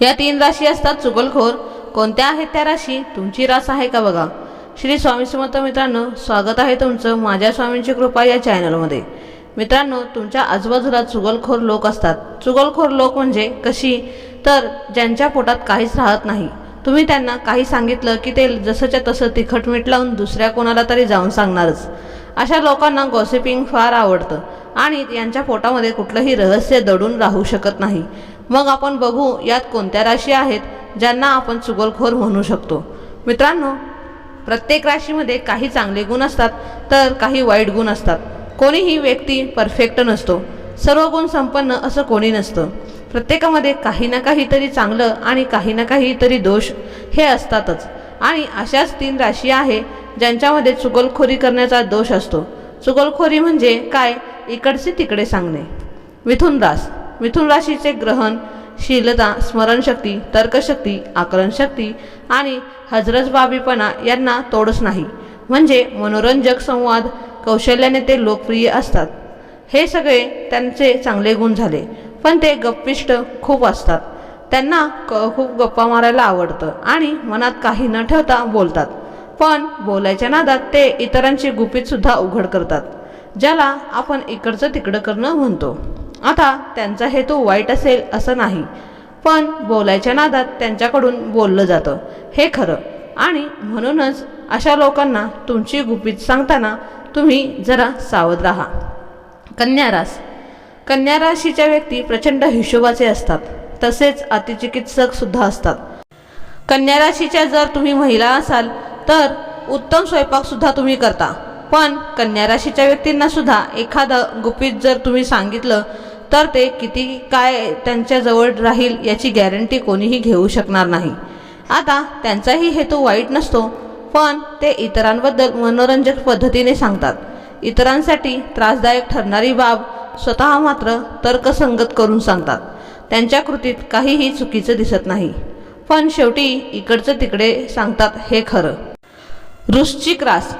या तीन राशी असतात चुगलखोर. कोणत्या आहेत त्या राशी? तुमची रास आहे का बघा? श्री स्वामी समर्थ मित्रांनो स्वागत आहे तुमचं माझ्या स्वामींची कृपा या चॅनलमध्ये. मित्रांनो तुमच्या आजूबाजूला चुगलखोर लोक असतात. चुगलखोर लोक म्हणजे कशी? तर ज्यांच्या पोटात काहीच राहत नाही. तुम्ही त्यांना काही सांगितलं की ते जसंच्या तसं तिखट मीठ लावून दुसऱ्या कोणाला तरी जाऊन सांगणारच. अशा लोकांना गॉसिपिंग फार आवडतं आणि यांच्या पोटामध्ये कुठलंही रहस्य दडून राहू शकत नाही. मग आपण बघू यात कोणत्या राशी आहेत ज्यांना आपण चुगलखोर म्हणू शकतो. मित्रांनो प्रत्येक राशीमध्ये काही चांगले गुण असतात तर काही वाईट गुण असतात. कोणीही व्यक्ती परफेक्ट नसतो. सर्व गुण संपन्न असं कोणी नसतं. प्रत्येकामध्ये काही ना काहीतरी चांगलं आणि काही ना काहीतरी दोष हे असतातच. आणि अशाच तीन राशी आहे ज्यांच्यामध्ये चुगलखोरी करण्याचा दोष असतो. चुगलखोरी म्हणजे काय? इकडचे तिकडे सांगणे. मिथुन रास मिथुन राशीचे ग्रहण शीलता स्मरणशक्ती तर्कशक्ती आकलनशक्ती आणि हजरजबाबीपणा यांना तोडच नाही. म्हणजे मनोरंजक संवाद कौशल्याने ते लोकप्रिय असतात. हे सगळे त्यांचे चांगले गुण झाले पण ते गप्पिष्ट खूप असतात. त्यांना क खूप गप्पा मारायला आवडतं आणि मनात काही न ठेवता बोलतात. पण बोलायच्या नादात ते इतरांची गुपितसुद्धा उघड करतात ज्याला आपण इकडचं तिकडं करणं म्हणतो. आता त्यांचा हेतू वाईट असेल असं नाही. पण बोलायच्या नादात त्यांच्याकडून बोललं जातं. हे खरं. आणि म्हणूनच अशा लोकांना तुमची गुपित सांगताना तुम्ही जरा सावध राहा. कन्या रास. कन्या राशीच्या व्यक्ती प्रचंड हिशोबाचे असतात. तसेच अतिचिकित्सकसुद्धा असतात. कन्या राशीच्या जर तुम्ही महिला असाल तर उत्तम स्वयंपाकसुद्धा तुम्ही करता. पण कन्या राशीच्या व्यक्तींना सुद्धा एखादं गुपित जर तुम्ही सांगितलं तर ते किती काय त्यांच्याजवळ राहील याची गॅरंटी कोणीही घेऊ शकणार नाही. आता त्यांचाही हेतू वाईट नसतो पण ते इतरांबद्दल मनोरंजक पद्धतीने सांगतात. इतरांसाठी त्रासदायक ठरणारी बाब स्वतः मात्र तर्कसंगत करून सांगतात. त्यांच्या कृतीत काहीही चुकीचं दिसत नाही. पण शेवटी इकडचं तिकडे सांगतात हे खरं. वृश्चिक रास.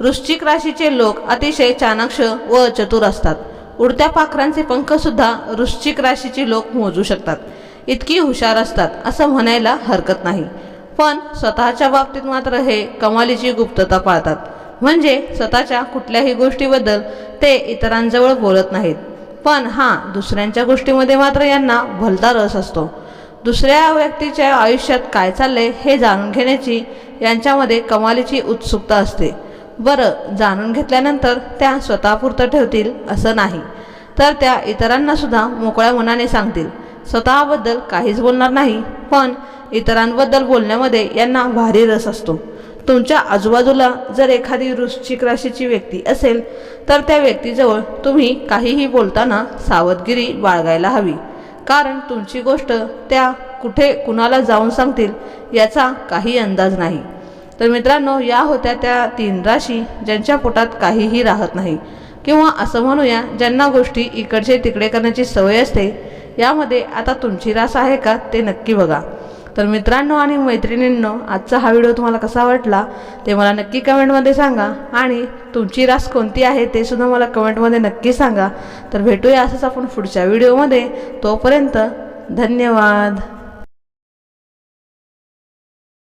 वृश्चिक राशीचे लोक अतिशय चाणाक्ष व चतुर असतात. उडत्या पाखरांचे पंखसुद्धा वृश्चिक राशीचे लोक मोजू शकतात. इतकी हुशार असतात असं म्हणायला हरकत नाही. पण स्वतःच्या बाबतीत मात्र हे कमालीची गुप्तता पाळतात. म्हणजे स्वतःच्या कुठल्याही गोष्टीबद्दल ते इतरांजवळ बोलत नाहीत. पण हां दुसऱ्यांच्या गोष्टीमध्ये मात्र यांना भलता रस असतो. दुसऱ्या व्यक्तीच्या आयुष्यात काय चाललंय हे जाणून घेण्याची यांच्यामध्ये कमालीची उत्सुकता असते. बरं जाणून घेतल्यानंतर त्या स्वतःपुरतं ठेवतील असं नाही. तर त्या इतरांनासुद्धा मोकळ्या मनाने सांगतील. स्वतःबद्दल काहीच बोलणार नाही पण इतरांबद्दल बोलण्यामध्ये यांना भारी रस असतो. तुमच्या आजूबाजूला जर एखादी वृश्चिक राशीची व्यक्ती असेल तर त्या व्यक्तीजवळ तुम्ही काहीही बोलताना सावधगिरी बाळगायला हवी. कारण तुमची गोष्ट त्या कुठे कुणाला जाऊन सांगतील याचा काही अंदाज नाही. तर मित्रांनो या होत्या त्या तीन राशी ज्यांच्या पोटात काहीही राहत नाही. किंवा असं म्हणूया ज्यांना गोष्टी इकडचे तिकडे करण्याची सवय असते यामध्ये आता तुमची रास आहे का ते नक्की बघा. तर मित्रांनो आणि मैत्रिणींनो आजचा हा व्हिडिओ तुम्हाला कसा वाटला ते मला नक्की कमेंटमध्ये सांगा. आणि तुमची रास कोणती आहे ते सुद्धा मला कमेंटमध्ये नक्की सांगा. तर भेटूया असंच आपण पुढच्या व्हिडिओमध्ये. तोपर्यंत धन्यवाद.